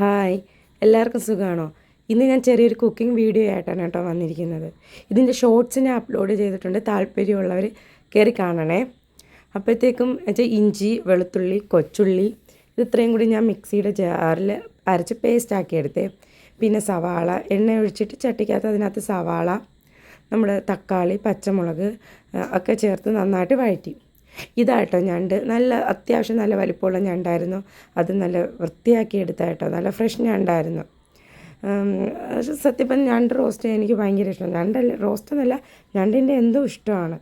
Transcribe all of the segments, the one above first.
Hi. എല്ലാവർക്കും സുഖമാണോ ഇന്ന് ഞാൻ ചെറിയൊരു കുക്കിംഗ് വീഡിയോ ആയിട്ടാണ് കേട്ടോ വന്നിരിക്കുന്നത്. ഇതിന്റെ ഷോർട്സ് ഞാൻ അപ്ലോഡ് ചെയ്തിട്ടുണ്ട്. താല്പര്യമുള്ളവർ കയറി കാണണേ. അപ്പോഴത്തേക്കും വെച്ചാൽ ഇഞ്ചി വെളുത്തുള്ളി കൊച്ചുള്ളി ഇത് ഇത്രയും കൂടി ഞാൻ മിക്സിയുടെ ജാറിൽ അരച്ച് പേസ്റ്റ് ആക്കി എടുത്തേ. പിന്നെ സവാള എണ്ണ ഒഴിച്ചിട്ട് ചട്ടിക്കകത്ത് അതിനകത്ത് സവാള നമ്മുടെ തക്കാളി പച്ചമുളക് ഒക്കെ ചേർത്ത് നന്നായിട്ട് വഴറ്റി. ഇതാട്ടോ ഞണ്ട്. നല്ല അത്യാവശ്യം നല്ല വലിപ്പമുള്ള ഞണ്ടായിരുന്നു. അത് നല്ല വൃത്തിയാക്കി എടുത്തായിട്ടോ നല്ല ഫ്രഷ് ഞണ്ടായിരുന്നു. സത്യപ്പം ഞണ്ട് റോസ്റ്റ് എനിക്ക് ഭയങ്കര ഇഷ്ടമാണ് ഞണ്ടല്ല റോസ്റ്റ് എന്നല്ല ഞണ്ടിന്റെ എന്തോ ഇഷ്ടമാണ്.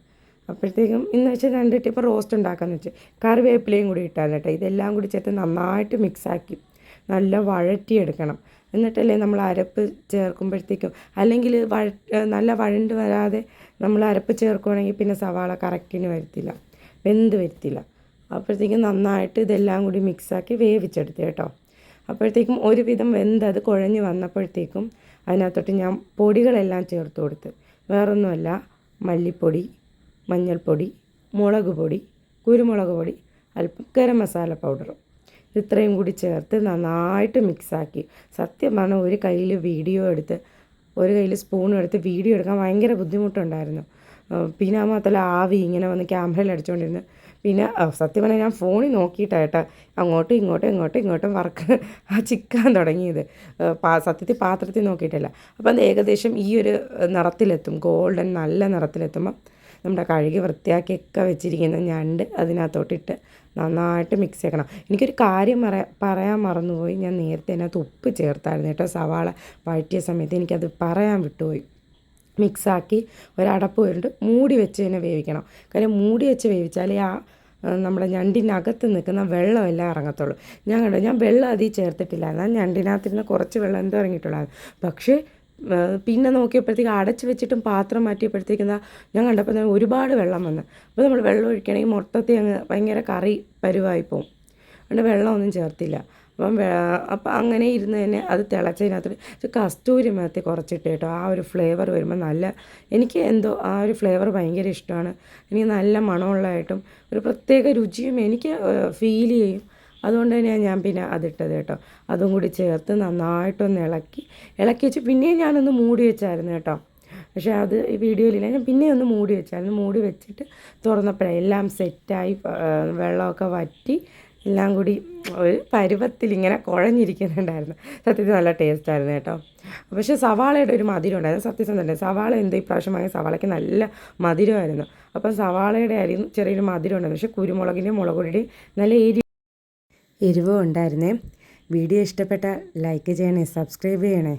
അപ്പോഴത്തേക്കും ഇന്ന് വെച്ചാൽ ഞണ്ടിട്ട് ഇപ്പോൾ റോസ്റ്റ് ഉണ്ടാക്കാമെന്ന് വെച്ച്. കറിവേപ്പിലയും കൂടി ഇട്ടാൽ കേട്ടോ. ഇതെല്ലാം കൂടി ചേർത്ത് നന്നായിട്ട് മിക്സാക്കി നല്ല വഴറ്റിയെടുക്കണം. എന്നിട്ടല്ലേ നമ്മൾ അരപ്പ് ചേർക്കുമ്പോഴത്തേക്കും. അല്ലെങ്കിൽ വഴ നല്ല വഴണ്ട് വരാതെ നമ്മൾ അരപ്പ് ചേർക്കുവാണെങ്കിൽ പിന്നെ സവാള കറക്റ്റിന് വരത്തില്ല. വെന്ത് വരത്തില്ല. അപ്പോഴത്തേക്കും നന്നായിട്ട് ഇതെല്ലാം കൂടി മിക്സാക്കി വേവിച്ചെടുത്ത് കേട്ടോ. അപ്പോഴത്തേക്കും ഒരുവിധം വെന്ത് അത് കുഴഞ്ഞ് വന്നപ്പോഴത്തേക്കും അതിനകത്തോട്ട് ഞാൻ പൊടികളെല്ലാം ചേർത്ത് കൊടുത്ത്. വേറൊന്നുമല്ല മല്ലിപ്പൊടി മഞ്ഞൾപ്പൊടി മുളക് പൊടി കുരുമുളക് പൊടി അല്പം ഗരം മസാല പൗഡറും. ഇത്രയും കൂടി ചേർത്ത് നന്നായിട്ട് മിക്സാക്കി. സത്യം പറഞ്ഞാൽ ഒരു കയ്യിൽ വീഡിയോ എടുത്ത് ഒരു കയ്യിൽ സ്പൂണും എടുത്ത് വീഡിയോ എടുക്കാൻ ഭയങ്കര ബുദ്ധിമുട്ടുണ്ടായിരുന്നു. പിന്നെ ആ മാത്രമല്ല ആവി ഇങ്ങനെ വന്ന് ക്യാമറയിൽ അടിച്ചുകൊണ്ടിരുന്ന് പിന്നെ സത്യം പറഞ്ഞാൽ ഞാൻ ഫോണിൽ നോക്കിയിട്ടായിട്ട് അങ്ങോട്ടും ഇങ്ങോട്ടും ഇങ്ങോട്ടും ഇങ്ങോട്ടും വർക്ക് ആ ചിക്കാൻ തുടങ്ങിയത്. പാ- സത്യത്തിൽ പാത്രത്തിൽ നോക്കിയിട്ടല്ല. അപ്പം അത് ഏകദേശം ഈ ഒരു നിറത്തിലെത്തും. ഗോൾഡൻ നല്ല നിറത്തിലെത്തുമ്പം നമ്മുടെ കഴുകി വൃത്തിയാക്കിയൊക്കെ വെച്ചിരിക്കുന്ന ഞണ്ട് അതിനകത്തോട്ടിട്ട് നന്നായിട്ട് മിക്സ് ചെയ്യണം. എനിക്കൊരു കാര്യം പറയാ പറയാൻ മറന്നുപോയി. ഞാൻ നേരത്തെ അതിനകത്ത് ഉപ്പ് ചേർത്തായിരുന്നു കേട്ടോ സവാള. വഴറ്റിയ സമയത്ത് എനിക്കത് പറയാൻ വിട്ടുപോയി. മിക്സാക്കി ഒരടപ്പ് വരുന്നുണ്ട് മൂടി വെച്ച് തന്നെ വേവിക്കണം. കാര്യം മൂടി വെച്ച് വേവിച്ചാലേ ആ ആ, നമ്മുടെ ഞണ്ടിനകത്ത് നിൽക്കുന്ന വെള്ളമെല്ലാം ഇറങ്ങത്തുള്ളൂ. ഞാൻ കണ്ടു ഞാൻ വെള്ളം അതിൽ ചേർത്തിട്ടില്ല എന്നാൽ ഞണ്ടിനകത്തിരുന്ന് കുറച്ച് വെള്ളം എന്തോ ഇറങ്ങിയിട്ടുള്ളായിരുന്നു. പക്ഷേ പിന്നെ നോക്കിയപ്പോഴത്തേക്ക് അടച്ചു വെച്ചിട്ടും പാത്രം മാറ്റിയപ്പോഴത്തേക്കും ദാ ഞാൻ കണ്ടപ്പോൾ തന്നെ ഒരുപാട് വെള്ളം വന്ന്. അപ്പോൾ നമ്മൾ വെള്ളം ഒഴിക്കണമെങ്കിൽ മൊത്തത്തിൽ അങ്ങ് ഭയങ്കര കറി പരുവായി പോകും അതുകൊണ്ട് വെള്ളമൊന്നും ചേർത്തില്ല. അപ്പം അപ്പം അങ്ങനെ ഇരുന്ന് തന്നെ അത് തിളച്ചതിനകത്ത് കസ്തൂരി മേത്തി കുറച്ചിട്ട് കേട്ടോ. ആ ഒരു ഫ്ലേവർ വരുമ്പോൾ നല്ല എനിക്ക് എന്തോ ആ ഒരു ഫ്ലേവർ ഭയങ്കര ഇഷ്ടമാണ്. എനിക്ക് നല്ല മണമുള്ളതായിട്ടും ഒരു പ്രത്യേക രുചിയും എനിക്ക് ഫീൽ ചെയ്യും. അതുകൊണ്ട് തന്നെയാണ് ഞാൻ പിന്നെ അതിട്ടത് കേട്ടോ. അതും കൂടി ചേർത്ത് നന്നായിട്ടൊന്ന് ഇളക്കി ഇളക്കി വെച്ച് പിന്നെയും ഞാനൊന്ന് മൂടി വെച്ചായിരുന്നു കേട്ടോ. പക്ഷേ അത് ഈ വീഡിയോയിലില്ല ഞാൻ പിന്നെ ഒന്ന് മൂടി വെച്ചായിരുന്നു. മൂടി വെച്ചിട്ട് തുറന്നപ്പോഴേ എല്ലാം സെറ്റായി വെള്ളമൊക്കെ വറ്റി എല്ലാം കൂടി ഒരു പരുവത്തിൽ ഇങ്ങനെ കുഴഞ്ഞിരിക്കുന്നുണ്ടായിരുന്നു. സത്യത്തിൽ നല്ല ടേസ്റ്റായിരുന്നു കേട്ടോ. പക്ഷേ സവാളയുടെ ഒരു മധുരം ഉണ്ടായിരുന്നു. തന്നെ സവാള എന്ത് ഇപ്രാവശ്യം വാങ്ങിയ സവാളയ്ക്ക് നല്ല മധുരമായിരുന്നു. അപ്പം സവാളയുടെ അരിയും ചെറിയൊരു മധുരം ഉണ്ടായിരുന്നു. പക്ഷേ കുരുമുളകിന്റെ മുളക് പൊടിയുടെയും നല്ല എരി എരിവും ഉണ്ടായിരുന്നേ. വീഡിയോ ഇഷ്ടപ്പെട്ട ലൈക്ക് ചെയ്യണേ സബ്സ്ക്രൈബ് ചെയ്യണേ.